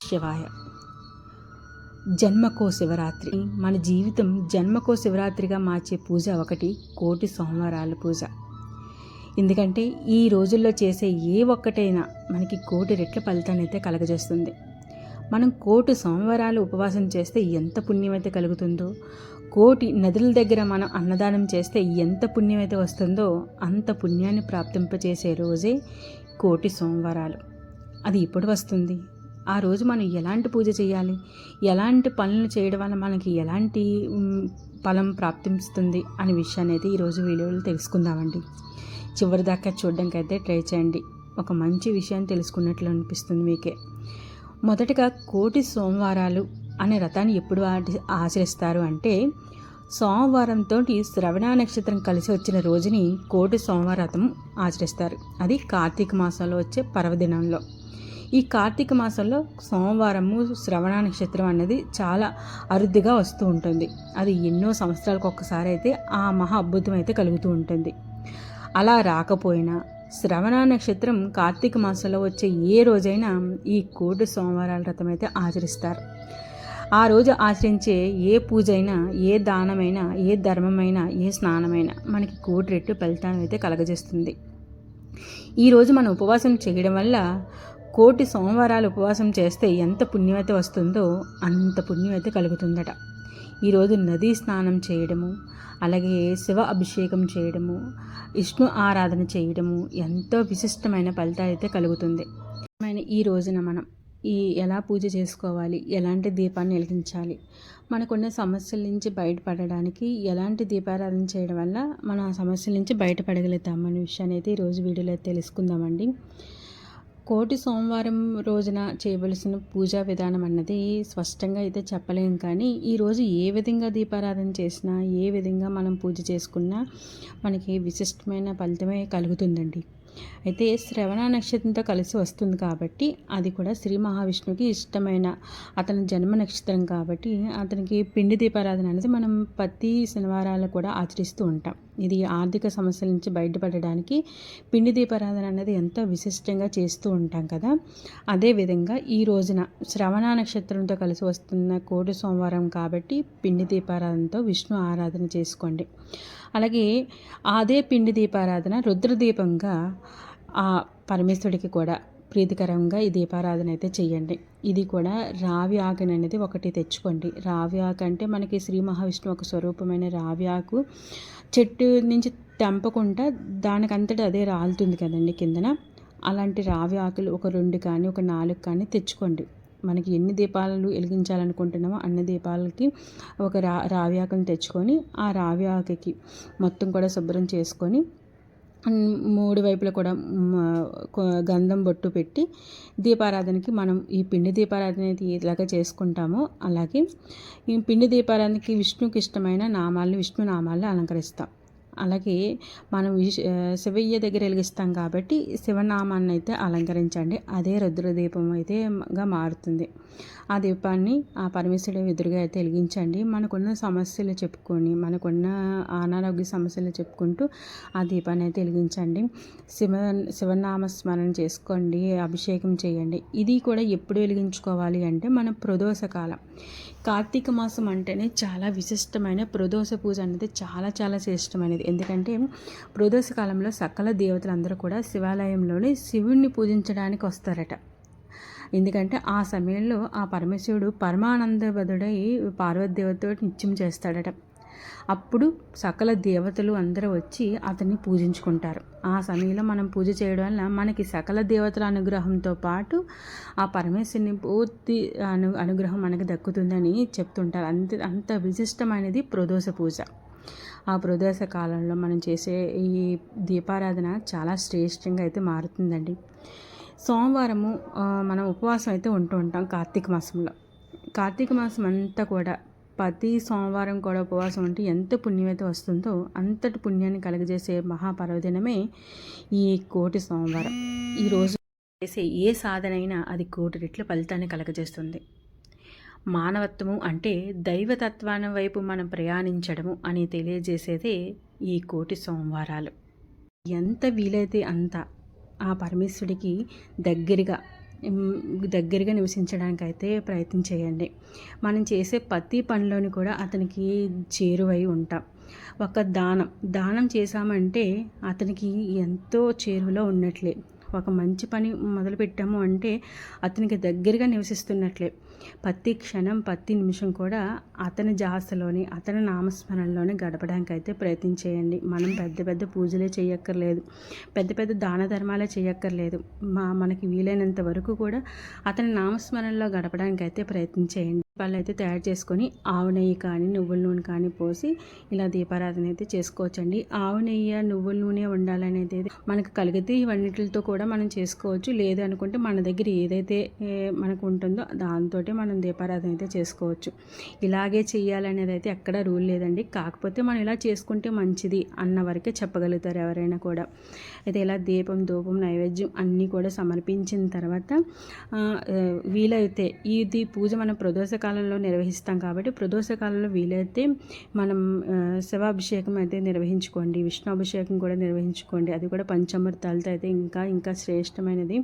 శివాయ. జన్మకో శివరాత్రి. మన జీవితం జన్మకో శివరాత్రిగా మార్చే పూజ ఒకటి కోటి సోమవారాల పూజ. ఎందుకంటే ఈ రోజుల్లో చేసే ఏ ఒక్కటైనా మనకి కోటి రెట్ల ఫలితాన్ని అయితే కలగజేస్తుంది. మనం కోటి సోమవారాలు ఉపవాసం చేస్తే ఎంత పుణ్యమైతే కలుగుతుందో కోటి నదుల దగ్గర మనం అన్నదానం చేస్తే ఎంత పుణ్యమైతే వస్తుందో అంత పుణ్యాన్ని ప్రాప్తింపచేసే రోజే కోటి సోమవారాలు. అది ఇప్పుడు వస్తుంది? ఆ రోజు మనం ఎలాంటి పూజ చేయాలి? ఎలాంటి పనులు చేయడం వల్ల మనకి ఎలాంటి ఫలం ప్రాప్తిస్తుంది అనే విషయాన్ని అయితే ఈరోజు వీడియోలో తెలుసుకుందామండి. చివరి దాకా చూడడానికి అయితే ట్రై చేయండి. ఒక మంచి విషయాన్ని తెలుసుకున్నట్లు అనిపిస్తుంది మీకే. మొదటగా కోటి సోమవారాలు అనే రథాన్ని ఎప్పుడు ఆచరిస్తారు అంటే సోమవారంతో శ్రవణ నక్షత్రం కలిసి వచ్చిన రోజుని కోటి సోమవార రథం ఆచరిస్తారు. అది కార్తీక మాసంలో వచ్చే పర్వదినంలో. ఈ కార్తీక మాసంలో సోమవారము శ్రవణ నక్షత్రం అనేది చాలా అరుదుగా వస్తూ ఉంటుంది. అది ఎన్నో సంవత్సరాలకు ఒక్కసారి అయితే ఆ మహా అద్భుతం అయితే కలుగుతూ ఉంటుంది. అలా రాకపోయినా శ్రవణ నక్షత్రం కార్తీక మాసంలో వచ్చే ఏ రోజైనా ఈ కోటి సోమవారాల వ్రతం అయితే ఆచరిస్తారు. ఆ రోజు ఆచరించే ఏ పూజ అయినా ఏ దానమైనా ఏ ధర్మమైనా ఏ స్నానమైనా మనకి కోటి రెట్టు ఫలితాన్ని అయితే కలగజేస్తుంది. ఈరోజు మనం ఉపవాసం చేయడం వల్ల కోటి సోమవారాలు ఉపవాసం చేస్తే ఎంత పుణ్యమైతే వస్తుందో అంత పుణ్యమైతే కలుగుతుందట. ఈరోజు నదీ స్నానం చేయడము అలాగే శివ అభిషేకం చేయడము విష్ణు ఆరాధన చేయడము ఎంతో విశిష్టమైన ఫలితాలు అయితే కలుగుతుంది. మన ఈ రోజున మనం ఈ ఎలా పూజ చేసుకోవాలి ఎలాంటి దీపాన్ని వెలిగించాలి మనకున్న సమస్యల నుంచి బయటపడడానికి ఎలాంటి దీపారాధన చేయడం వల్ల మనం ఆ సమస్యల నుంచి బయటపడగలుగుతాం అనే విషయాన్ని అయితే ఈరోజు వీడియోలో తెలుసుకుందామండి. కోటి సోమవారం రోజున చేయవలసిన పూజా విధానం అన్నది స్పష్టంగా అయితే చెప్పలేం. కానీ ఈరోజు ఏ విధంగా దీపారాధన చేసినా ఏ విధంగా మనం పూజ చేసుకున్నా మనకి విశిష్టమైన ఫలితమే కలుగుతుందండి. అయితే శ్రవణ నక్షత్రంతో కలిసి వస్తుంది కాబట్టి అది కూడా శ్రీ మహావిష్ణువుకి ఇష్టమైన అతని జన్మ నక్షత్రం కాబట్టి అతనికి పిండి దీపారాధన అనేది మనం ప్రతి శనివారాలు కూడా ఆచరిస్తూ ఉంటాం. ఇది ఆర్థిక సమస్యల నుంచి బయటపడడానికి పిండి దీపారాధన అనేది ఎంతో విశిష్టంగా చేస్తూ ఉంటాం కదా. అదేవిధంగా ఈ రోజున శ్రవణ నక్షత్రంతో కలిసి వస్తున్న కోటి సోమవారం కాబట్టి పిండి దీపారాధనతో విష్ణు ఆరాధన చేసుకోండి. అలాగే అదే పిండి దీపారాధన రుద్రదీపంగా ఆ పరమేశ్వరుడికి కూడా ప్రీతికరంగా ఈ దీపారాధన అయితే చేయండి. ఇది కూడా రావి ఆకు అనేది ఒకటి తెచ్చుకోండి. రావి ఆకు అంటే మనకి శ్రీ మహావిష్ణువు ఒక స్వరూపమైన రావి ఆకు. చెట్టు నుంచి తెంపకుండా దానికంతటి అదే రాలుతుంది కదండి కిందన. అలాంటి రావి ఆకులు ఒక రెండు కానీ ఒక నాలుగు కానీ తెచ్చుకోండి. మనకి ఎన్ని దీపాలు వెలిగించాలనుకుంటున్నామో అన్ని దీపాలకి ఒక రా రావి ఆకుని తెచ్చుకొని ఆ రావి ఆకుకి మొత్తం కూడా శుభ్రం చేసుకొని మూడు వైపులా కూడా గంధం బొట్టు పెట్టి దీపారాధనకి మనం ఈ పిండి దీపారాధన అయితే ఎలాగ చేసుకుంటామో అలాగే ఈ పిండి దీపారాధనకి విష్ణుకి ఇష్టమైన నామాలను విష్ణు నామాలను అలంకరిస్తాం. అలాగే మనం శివయ్య దగ్గర వెలిగిస్తాం కాబట్టి శివనామాన్ని అయితే అలంకరించండి. అదే రుద్రదీపం అయితే మారుతుంది. ఆ దీపాన్ని ఆ పరమేశ్వరుడు ఎదురుగా అయితే వెలిగించండి. మనకున్న సమస్యలు చెప్పుకొని మనకున్న అనారోగ్య సమస్యలు చెప్పుకుంటూ ఆ దీపాన్ని అయితే వెలిగించండి. శివ శివనామ స్మరణ చేసుకోండి అభిషేకం చేయండి. ఇది కూడా ఎప్పుడు వెలిగించుకోవాలి అంటే మన ప్రదోష కాలం. కార్తీక మాసం అంటేనే చాలా విశిష్టమైన ప్రదోష పూజ అనేది చాలా చాలా శ్రేష్టమైనది. ఎందుకంటే ప్రదోష కాలంలో సకల దేవతలందరూ కూడా శివాలయంలోనే శివుణ్ణి పూజించడానికి వస్తారట. ఎందుకంటే ఆ సమయంలో ఆ పరమేశ్వరుడు పరమానందబదుడై పార్వతీదేవతతో నిత్యం చేస్తాడట. అప్పుడు సకల దేవతలు అందరూ వచ్చి అతన్ని పూజించుకుంటారు. ఆ సమయంలో మనం పూజ చేయడం వల్ల మనకి సకల దేవతల అనుగ్రహంతో పాటు ఆ పరమేశ్వరుని పూర్తి అను అనుగ్రహం మనకి దక్కుతుందని చెప్తుంటారు. అంత అంత విశిష్టమైనది ప్రదోష పూజ. ఆ ప్రదోష కాలంలో మనం చేసే ఈ దీపారాధన చాలా శ్రేష్టంగా అయితే మారుతుందండి. సోమవారము మనం ఉపవాసం అయితే ఉంటూ ఉంటాం కార్తీక మాసంలో. కార్తీక మాసం అంతా కూడా ప్రతి సోమవారం కూడా ఉపవాసం ఉంటే ఎంత పుణ్యం అయితే వస్తుందో అంతటి పుణ్యాన్ని కలుగజేసే మహాపర్వదినమే ఈ కోటి సోమవారం. ఈరోజు చేసే ఏ సాధనైనా అది కోటి రెట్ల ఫలితాన్ని కలగజేస్తుంది. మానవత్వము అంటే దైవతత్వాన్ని వైపు మనం ప్రయాణించడము అని తెలియజేసేదే ఈ కోటి సోమవారాలు. ఎంత వీలైతే అంత ఆ పరమేశ్వరుడికి దగ్గరగా దగ్గరగా నివసించడానికి అయితే ప్రయత్నం చేయండి. మనం చేసే ప్రతి పనిలోని కూడా అతనికి చేరువై ఉంటాం. ఒక దానం దానం చేశామంటే అతనికి ఎంతో చేరువలో ఉన్నట్లే. ఒక మంచి పని మొదలుపెట్టాము అంటే అతనికి దగ్గరగా నివసిస్తున్నట్లే. ప్రతి క్షణం ప్రతి నిమిషం కూడా అతని జాసలోని అతని నామస్మరణలోనే గడపడానికి అయితే ప్రయత్నం చేయండి. మనం పెద్ద పెద్ద పూజలే చేయక్కర్లేదు. పెద్ద పెద్ద దాన ధర్మాలే చేయక్కర్లేదు. మా మనకి వీలైనంత వరకు కూడా అతని నామస్మరణలో గడపడానికి అయితే ప్రయత్నం చేయండి. దీపాలు అయితే తయారు చేసుకొని ఆవు నెయ్యి కానీ నువ్వుల నూనె కానీ పోసి ఇలా దీపారాధన అయితే చేసుకోవచ్చండి. ఆవు నెయ్యి నువ్వుల నూనె ఉండాలనేది మనకు కలిగితే ఇవన్నిటితో కూడా కూడా మనం చేసుకోవచ్చు. లేదు అనుకుంటే మన దగ్గర ఏదైతే మనకు ఉంటుందో దాంతో మనం దీపారాధన అయితే చేసుకోవచ్చు. ఇలాగే చేయాలనేది అయితే ఎక్కడ రూల్ లేదండి. కాకపోతే మనం ఇలా చేసుకుంటే మంచిది అన్న వరకే చెప్పగలుగుతారు ఎవరైనా కూడా. అయితే ఇలా దీపం ధూపం నైవేద్యం అన్నీ కూడా సమర్పించిన తర్వాత వీలైతే ఇది పూజ మనం ప్రదోష కాలంలో నిర్వహిస్తాం కాబట్టి ప్రదోష కాలంలో వీలైతే మనం శివాభిషేకం అయితే నిర్వహించుకోండి. విష్ణు అభిషేకం కూడా నిర్వహించుకోండి. అది కూడా పంచామృతాలతో అయితే ఇంకా ఇంకా శ్రేష్టమైనది.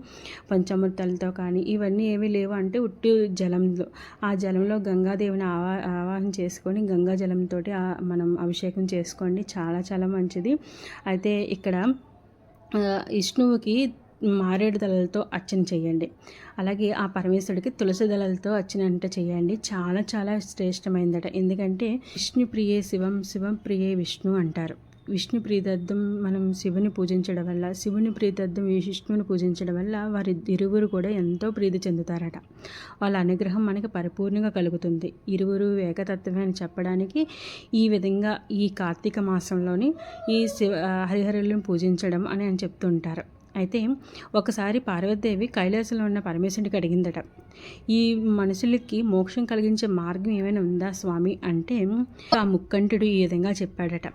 పంచామృతాలతో కానీ ఇవన్నీ ఏమీ లేవు అంటే ఉట్టి జలంలో. ఆ జలంలో గంగాదేవిని ఆవా ఆవాహన చేసుకొని గంగా జలంతో మనం అభిషేకం చేసుకోండి. చాలా చాలా మంచిది. అయితే ఇక్కడ విష్ణువుకి మారేడు దళాలతో అర్చన చేయండి. అలాగే ఆ పరమేశ్వరుడికి తులసి దళాలతో అర్చన అంటే చేయండి. చాలా చాలా శ్రేష్టమైందట. ఎందుకంటే విష్ణు ప్రియే శివం శివం ప్రియే విష్ణు అంటారు. విష్ణు ప్రీతర్థం మనం శివుని పూజించడం వల్ల శివుని ప్రీతర్థం విష్ణువుని పూజించడం వల్ల వారి ఇరువురు కూడా ఎంతో ప్రీతి చెందుతారట. వాళ్ళ అనుగ్రహం మనకి పరిపూర్ణంగా కలుగుతుంది. ఇరువురు ఏకతత్వమే అని చెప్పడానికి ఈ విధంగా ఈ కార్తీక మాసంలోని ఈ శివ హరిహరులను పూజించడం అని అని చెప్తుంటారు. అయితే ఒకసారి పార్వతీదేవి కైలాసంలో ఉన్న పరమేశ్వరుడికి అడిగిందట ఈ మనుషులకి మోక్షం కలిగించే మార్గం ఏమైనా ఉందా స్వామి? అంటే ఆ ముక్కంటుడు ఈ విధంగా చెప్పాడట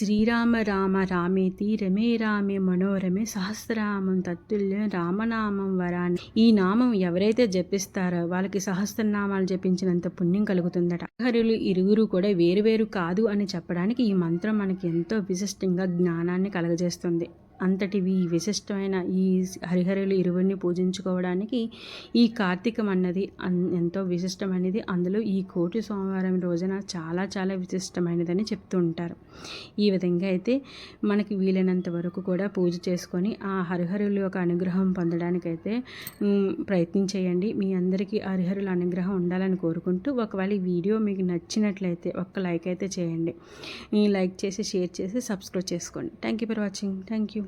శ్రీరామ రామ రామేతి రమే రామే మనోరమే సహస్రనామం తత్తుల్యం రామనామం వరాన్ని. ఈ నామం ఎవరైతే జపిస్తారో వాళ్ళకి సహస్రనామాలు జపించినంత పుణ్యం కలుగుతుందట. హరులు ఇరువురు కూడా వేరువేరు కాదు అని చెప్పడానికి ఈ మంత్రం మనకి ఎంతో విశిష్టంగా జ్ఞానాన్ని కలగజేస్తుంది. అంతటివి విశిష్టమైన ఈ హరిహరులు ఇరువురిని పూజించుకోవడానికి ఈ కార్తీకం అన్నది అన్- ఎంతో విశిష్టమైనది. అందులో ఈ కోటి సోమవారం రోజున చాలా చాలా విశిష్టమైనదని చెప్తూ ఉంటారు. ఈ విధంగా అయితే మనకి వీలైనంత వరకు కూడా పూజ చేసుకొని ఆ హరిహరుల యొక్క అనుగ్రహం పొందడానికైతే ప్రయత్నం చేయండి. మీ అందరికీ హరిహరుల అనుగ్రహం ఉండాలని కోరుకుంటూ ఒకవేళ ఈ వీడియో మీకు నచ్చినట్లయితే ఒక్క లైక్ అయితే చేయండి. ఈ లైక్ చేసి షేర్ చేసి సబ్స్క్రైబ్ చేసుకోండి. Thank you for watching. Thank you